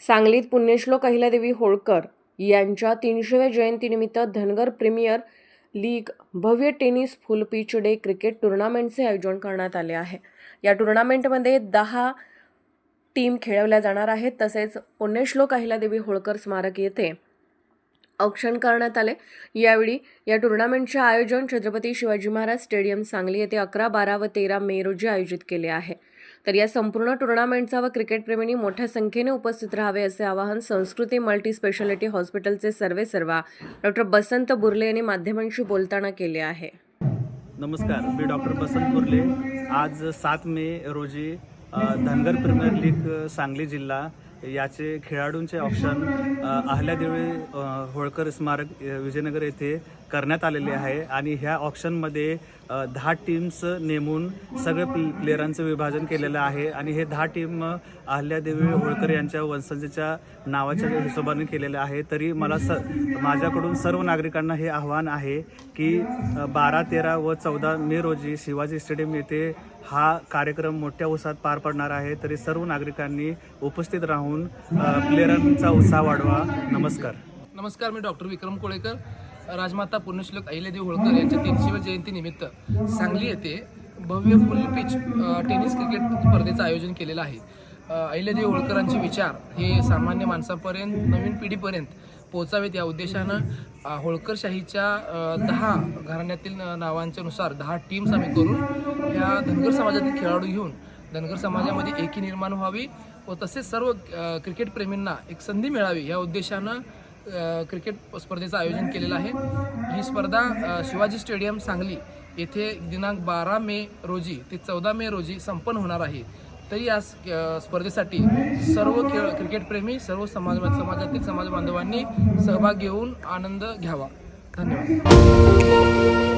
सांगलीत पुण्यश्लोक अहिल्यादेवी होळकर यांच्या तीनशेव्या जयंतीनिमित्त धनगर प्रीमियर लीग भव्य tennis full pitch day cricket टुर्नामेंटचे आयोजन करण्यात आले आहे. या टुर्नामेंटमध्ये दहा टीम खेळवल्या जाणार आहेत. तसेच पुण्यश्लोक अहिल्यादेवी होळकर स्मारक येथे औक्षण करण्यात आले. यावेळी या टुर्नामेंटचे आयोजन छत्रपती शिवाजी महाराज स्टेडियम सांगली येथे अकरा बारा व तेरा मे रोजी आयोजित केले आहे. तर या संपूर्ण टुर्नामेंटचा व क्रिकेटप्रेमींनी मोठ्या संख्येने उपस्थित राहावे असे आवाहन संस्कृती मल्टी स्पेशालिटी हॉस्पिटलचे सर्वेसर्वा डॉक्टर बसंत बुर्ले यांनी माध्यमांशी बोलताना केले आहे. नमस्कार मी डॉक्टर बसंत बुर्ले. आज सात मे रोजी धनगर प्रीमियर लीग सांगली जिल्हा याचे खेळाडूंचे ऑप्शन आहल्या अहल्यादेवी होळकर स्मारक विजयनगर येथे करण्यात आलेले आहे. आणि ह्या ऑप्शनमध्ये दहा टीम्स नेमून सगळे प्ले प्लेयरांचं विभाजन केलेलं आहे. आणि हे दहा टीम अ, अहल्यादेवी होळकर यांच्या वंशजेच्या नावाच्या हिशोबाने केलेलं आहे. तरी मला स माझ्याकडून सर्व नागरिकांना हे आव्हान आहे की बारा तेरा व चौदा मे रोजी शिवाजी स्टेडियम येथे हा कार्यक्रम मोठ्या उत्साहात पार पडणार आहे. तरी सर्व नागरिकांनी उपस्थित राहून होऊन प्लेयरांचा उत्साह वाढवा. नमस्कार. नमस्कार मी डॉक्टर विक्रम कोळेकर राजमाता पुण्यश्लोक अहिल्यादेव होळकर यांच्या तीनशेव्या जयंतीनिमित्त सांगली येथे भव्य फुल पिच टेनिस क्रिकेट स्पर्धेचं आयोजन केलेलं आहे. अहिल्यादेव अहिल्यादेवी होळकरांचे विचार हे सामान्य माणसापर्यंत नवीन पिढीपर्यंत पोचावेत या उद्देशानं होळकरशाहीच्या दहा घराण्यातील नावांच्यानुसार दहा टीम्स आम्ही करून ह्या धनगर समाजातील खेळाडू घेऊन धनगर समाजामध्ये एकी निर्माण व्हावी व तसेच सर्व क्रिकेटप्रेमींना एक संधी मिळावी या उद्देशानं क्रिकेट स्पर्धेचं आयोजन केलेलं आहे. ही स्पर्धा शिवाजी स्टेडियम सांगली येथे दिनांक बारा मे रोजी ते चौदा मे रोजी संपन्न होणार आहे. तरी या स्पर्धेसाठी सर्व खेळ क्रिकेटप्रेमी सर्व समाज समाजातील समाज बांधवांनी सहभाग घेऊन आनंद घ्यावा. धन्यवाद.